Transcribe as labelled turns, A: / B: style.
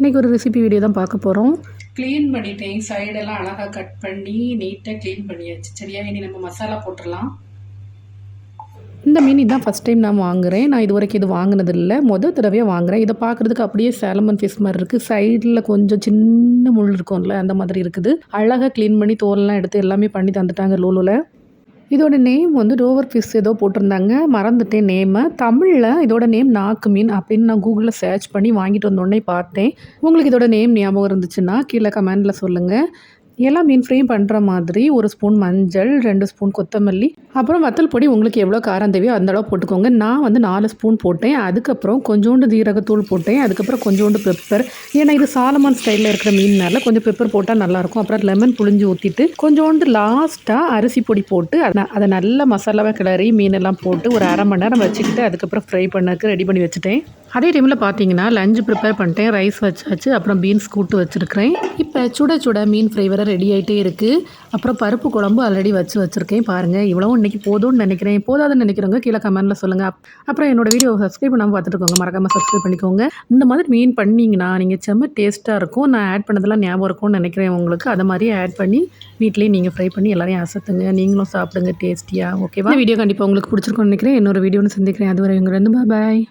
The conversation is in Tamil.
A: இன்றைக்கி ஒரு ரெசிபி வீடியோ தான் பார்க்க போகிறோம் க்ளீன் பண்ணிட்டேன். சைடெல்லாம் அழகாக கட் பண்ணி நீட்டாக க்ளீன் பண்ணியாச்சு. சரியா? இனி நம்ம மசாலா போட்டுடலாம். இந்த மீன் இதான் ஃபஸ்ட் டைம் நான் வாங்குகிறேன் நான் இது வரைக்கும் இது வாங்கினதில்லை. மொதல் தடவையாக வாங்குகிறேன் இதை பார்க்குறதுக்கு அப்படியே சேலமன் ஃபிஷ் மாதிரி இருக்குது சைடில் கொஞ்சம் சின்ன முள் இருக்கும்ல அந்த மாதிரி இருக்குது. அழகாக க்ளீன் பண்ணி தோலெல்லாம் எடுத்து எல்லாமே பண்ணி தந்துட்டாங்க லோலோவில் இதோட நேம் வந்து ரோவர் ஃபிஷ் ஏதோ போட்டிருந்தாங்க. மறந்துட்டேன் நேமை தமிழில் இதோட நேம் நாக்கு மீன் அப்படின்னு நான் கூகுளில் சர்ச் பண்ணி வாங்கிட்டு வந்தோடனே பார்த்தேன். உங்களுக்கு இதோட நேம் ஞாபகம் இருந்துச்சுன்னா கீழே கமெண்டில் சொல்லுங்கள் எல்லா மீன் ஃப்ரையும் பண்ணுற மாதிரி ஒரு ஸ்பூன் மஞ்சள் ரெண்டு ஸ்பூன் கொத்தமல்லி. அப்புறம் வத்தல் பொடி உங்களுக்கு எவ்வளோ காரம் தேவையோ அந்த அளவு போட்டுக்கோங்க. நான் வந்து நாலு ஸ்பூன் போட்டேன். அதுக்கப்புறம் கொஞ்சோண்டு ஜீரகத்தூள் போட்டேன். அதுக்கப்புறம் கொஞ்சோண்டு பெப்பர் ஏன்னா இது சாலமான் ஸ்டைலில் இருக்கிற மீன்னால கொஞ்சம் பெப்பர் போட்டால் நல்லாயிருக்கும். அப்புறம் லெமன் புளிஞ்சு ஊற்றிட்டு கொஞ்சோண்டு லாஸ்ட்டாக அரிசி பொடி போட்டு அதை அதை நல்ல மசாலாவை கிளறி மீனெல்லாம் போட்டு ஒரு அரை மணி நேரம் வச்சுக்கிட்டு அதுக்கப்புறம் ஃப்ரை பண்ணக்கு ரெடி பண்ணி வச்சுட்டேன். அதே டைமில் பார்த்தீங்கன்னா லஞ்சு ப்ரிப்பேர் பண்ணிட்டேன். ரைஸ் வச்சாச்சு அப்புறம் பீன்ஸ் கூட்டு வச்சுருக்கிறேன். இப்போ சுட சுட மீன் ஃப்ரை வர ரெடி ஆகிட்டே இருக்குது அப்புறம் பருப்பு குழம்பு ஆல்ரெடி வச்சு வச்சுருக்கேன். பாருங்கள் இவ்வளவும் இன்றைக்கி போதும்னு நினைக்கிறேன். போதாதுன்னு நினைக்கிறவங்க கீழே கமெண்ட்டில் சொல்லுங்கள் அப்புறம் என்னோடய வீடியோ சப்ஸ்கிரைப் பண்ணாமல் பார்த்துட்டுக்கோங்க மறக்காமல் சப்ஸ்கிரைப் பண்ணிக்கோங்க. இந்த மாதிரி மீன் பண்ணிங்கன்னா நீங்கள் செம்ம டேஸ்ட்டாக இருக்கும். நான் ஆட் பண்ணதெல்லாம் ஞாபகம் இருக்கும்னு நினைக்கிறேன் உங்களுக்கு. அதை மாதிரியே ஆட் பண்ணி வீட்லேயே நீங்கள் ஃப்ரை பண்ணி எல்லாரையும் அசத்துங்க. நீங்களும் சாப்பிடுங்க டேஸ்ட்டியாக ஓகேவா வீடியோ கண்டிப்பாக உங்களுக்கு பிடிச்சிருக்கோன்னு நினைக்கிறேன். இன்னொரு வீடியோன்னு சந்திக்கிறேன். அதுவரை இவங்க ரெண்டு பாய்